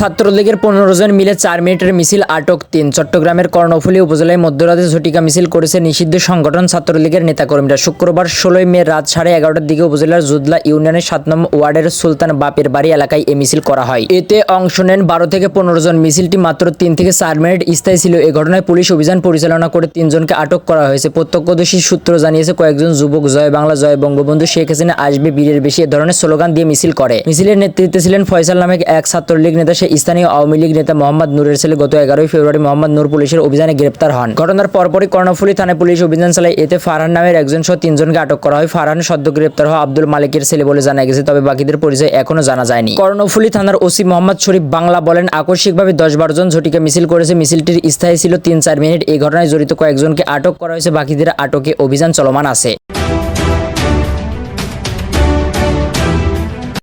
ছাত্রলীগের পনেরো জন মিলে চার মিনিটের মিছিল আটক তিন। চট্টগ্রামের কর্ণফুলী উপজেলায় মধ্যরাতে ঝটিকা মিছিল করেছে নিষিদ্ধ সংগঠন ছাত্রলীগের নেতাকর্মীরা। শুক্রবার ষোলোই মে রাত সাড়ে এগারোটার দিকে উপজেলার জুদলা ইউনিয়নের সাত নম্বর ওয়ার্ডের সুলতান বাপের বাড়ি এলাকায় এ মিছিল করা হয়। এতে অংশ নেন বারো থেকে পনেরো জন। মিছিলটি মাত্র তিন থেকে চার মিনিট স্থায়ী ছিল। এ ঘটনায় পুলিশ অভিযান পরিচালনা করে তিনজনকে আটক করা হয়েছে। প্রত্যক্ষদর্শী সূত্র জানিয়েছে, কয়েকজন যুবক জয় বাংলা, জয় বঙ্গবন্ধু শেখ হাসিনা, আসবে বীরের বেশি এ ধরনের স্লোগান দিয়ে মিছিল করে। মিছিলের নেতৃত্বে ছিলেন ফয়সাল নামে এক ছাত্রলীগ নেতা। সে স্থানীয় আওয়ামী লীগ নেতা মোহাম্মদ নূরের ছেলে গত এগারোই ফেব্রুয়ারি মোহাম্মদ নূর পুলিশের অভিযানে গ্রেপ্তার হন। ঘটনার পরপরই কর্ণফুলী থানায় পুলিশ অভিযান চালায়। এতে ফারহান নামের একজন সহ তিনজনকে আটক করা হয়। ফারহান সদ্য গ্রেপ্তার হওয়া আব্দুল মালিকের ছেলে বলে জানা গেছে, তবে বাকিদের পরিচয় এখনও জানা যায়নি। কর্ণফুলী থানার ওসি মোহাম্মদ শরীফ বাংলা বলেন, আকস্মিকভাবে দশ বারো জন ঝটিকা মিছিল করেছে। মিছিলটির স্থায়ী ছিল তিন চার মিনিট। এই ঘটনায় জড়িত কয়েকজনকে আটক করা হয়েছে। বাকিদের আটকে অভিযান চলমান আছে।